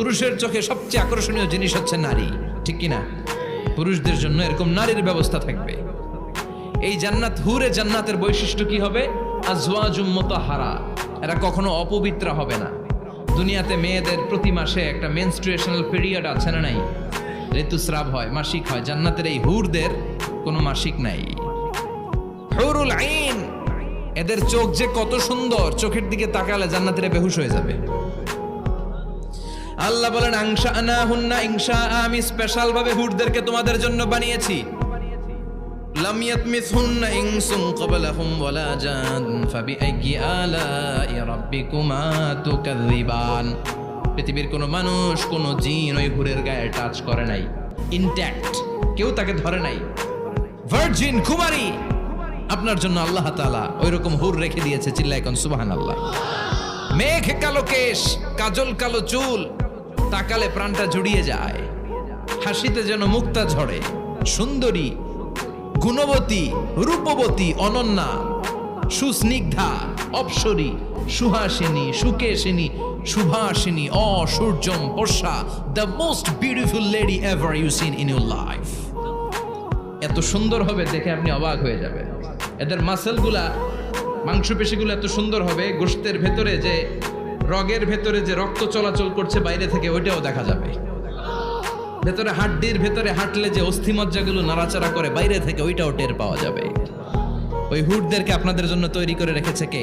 পুরুষের চোখে সবচেয়ে আকর্ষণীয় জিনিস হচ্ছে নারী, ঠিক কিনা? পুরুষদের জন্য এরকম নারীর ব্যবস্থা থাকবে। এই জান্নাত, হুরে জান্নাতের বৈশিষ্ট্য কি হবে? হারা এরা কখনো অপবিত্র হবে না। দুনিয়াতে মেয়েদের প্রতি মাসে একটা মেনস্ট্রুয়েশনাল পিরিয়ড আছে না নাই? ঋতুস্রাব হয়, মাসিক হয়। জান্নাতের এই হুরদের কোনো মাসিক নাই। হুরুল আইন! এদের চোখ যে কত সুন্দর, চোখের দিকে তাকালে জান্নাতের বেহুশ হয়ে যাবে। আল্লাহ বলেন আংশা আনা হুন্না ইংশা, আমি স্পেশাল ভাবে হুটদেরকে তোমাদের জন্য বানিয়েছি। লাম ইয়াতমিসহুন্না ইনসুন ক্বাবলাহুম ওয়ালা জান ফাবিআইয়ি আলাই রাব্বিকুমা তুকাযযিবান। পৃথিবীর কোনো মানুষ, কোনো জিন ওই হুরের গায়ে টাচ করে নাই। ইনট্যাক্ট কেউ তাকে ধরে নাই। ভার্জিন কুমারী, আপনার জন্য আল্লাহ তাআলা ওই রকম হুর রেখে দিয়েছে, চিল্লায় কোন সুবহানাল্লাহ। মেঘ কালো কেশ, কাজল কালো চুল তাকালে প্রাণটা জুড়িয়ে যায়। হাসিতে যেন মুক্তা ঝরে। সুন্দরী, গুণবতী, রূপবতী, অনন্যা, সুস্নিগ্ধা, অপসরী, সুহাসিনী, সুকেশিনী, সুভাসিনী, অসূর্যম Barsha the most beautiful lady ever you seen in your life এত সুন্দর হবে দেখে আপনি অবাক হয়ে যাবেন। এদের মাসেলগুলা মাংসপেশিগুলো এত সুন্দর হবে গোশতের ভেতরে যে রগের ভেতরে যে রক্ত চলাচল করছে বাইরে থেকে, ওইটাও দেখা যাবে। ভেতরে হাড্ডির ভেতরে হাঁটলে যে অস্থিমজ্জাগুলো নাড়াচাড়া করে বাইরে থেকে, ওইটাও টের পাওয়া যাবে। ওই হুটদেরকে আপনাদের জন্য তৈরি করে রেখেছে কে?